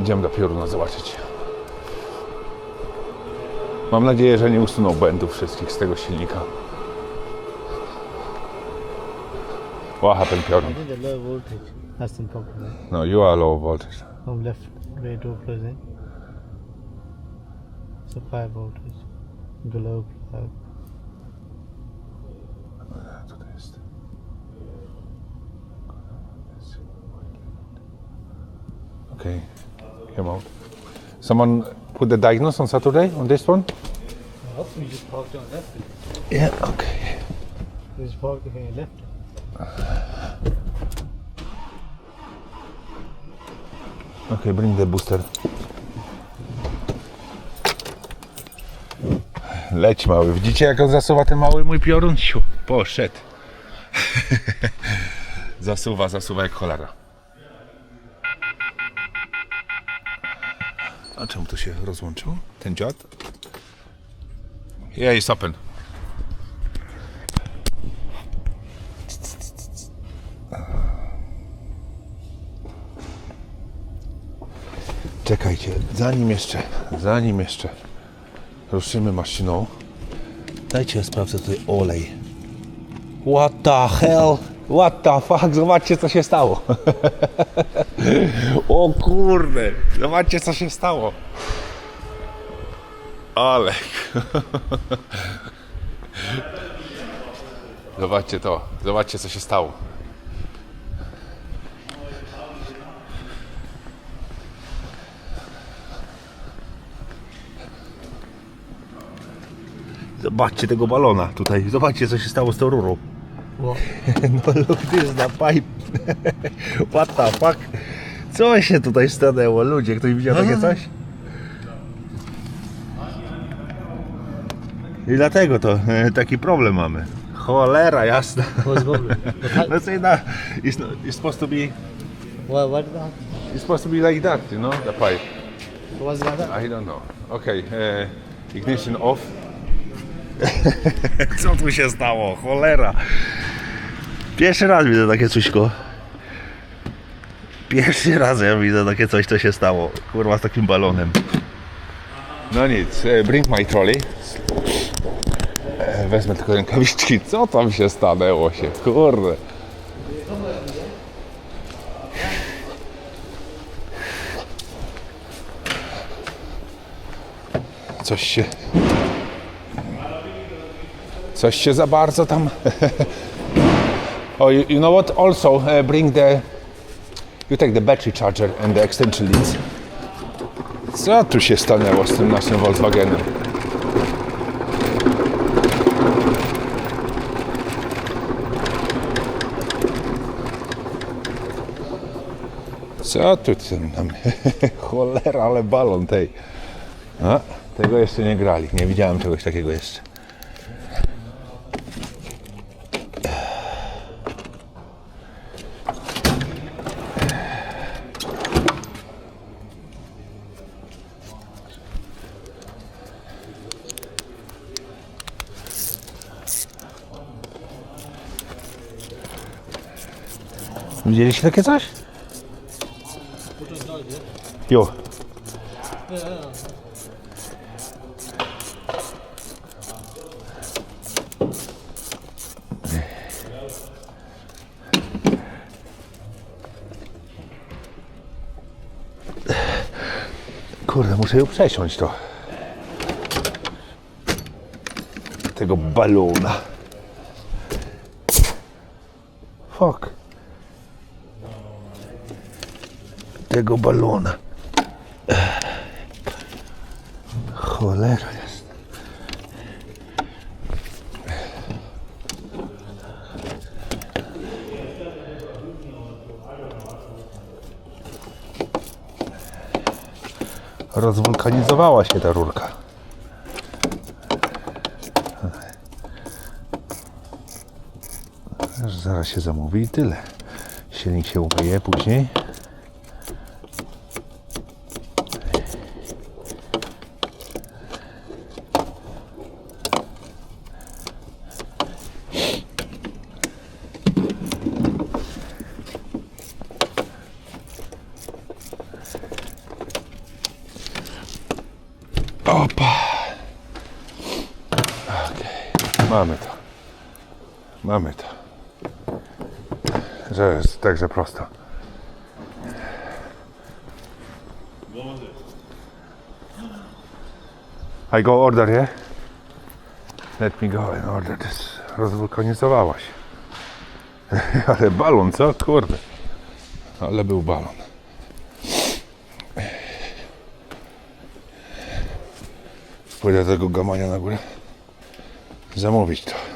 Idziemy do pioruna zobaczyć. Mam nadzieję, że nie usuną błędów wszystkich z tego silnika. What happened, piorun? I think the low voltage has some problem. No, you are low voltage. From left rear door closing. Supply voltage. Below. Co to jest? Okay, came out. Someone put the diagnose on Saturday on this one? I hope we just parked on left. Yeah, okay. We just parked here left. Okay, bring the booster. Leć mały. Widzicie jak on zasuwa ten mały mój piorun? Siu, poszedł. zasuwa, zasuwa jak cholera. A czemu to się rozłączył? Ten dziad? Yeah, it's open. Czekajcie, zanim jeszcze, zanim jeszcze ruszymy maszyną, dajcie ja sprawdzę tutaj olej. What the hell? What the fuck? Zobaczcie co się stało. o kurde, zobaczcie co się stało. Ale. zobaczcie to, zobaczcie co się stało. Zobaczcie tego balona tutaj. Zobaczcie, co się stało z tą rurą. What? No look this the pipe. What the fuck? Co się tutaj stanęło? Ludzie, ktoś widział takie coś? I dlatego to e, taki problem mamy. Cholera jasna. What's the problem? What, hap- No say that it's, not, it's supposed to be what, what happen? it's supposed to be like that, you know, the pipe. What was like that? I don't know. Okay, e, ignition off. Co tu się stało? Cholera. Pierwszy raz widzę takie cośko. Pierwszy raz ja widzę takie coś, co się stało. Kurwa z takim balonem. No nic, e, bring my trolley. E, Wezmę tylko rękawiczki. Co tam się stanęło się? Kurde. Coś się. Coś się za bardzo tam. oh, you, you know what? Also, uh, bring the. You take the battery charger and the extension leads. Co tu się stanęło z tym naszym Volkswagenem? Co tu tym nam? Cholera, ale balon tej. A, tego jeszcze nie grali. Nie widziałem czegoś takiego jeszcze. Widzieliście takie coś? Jo. Kurde, muszę ją przesiąść to. Tego balona. Fuck. Tego balona. Cholera jest. Rozwulkanizowała się ta rurka. Zaraz się zamówi i tyle. Silnik się umyje później. Opa. Okay. Mamy to. Mamy to. Że jest także prosto. I go order, yeah? Let me go order this. Rozwulkanizowałaś. Ale balon, co? Kurde. Ale był balon. Pójdę tego gamania na górę. Zamówić to.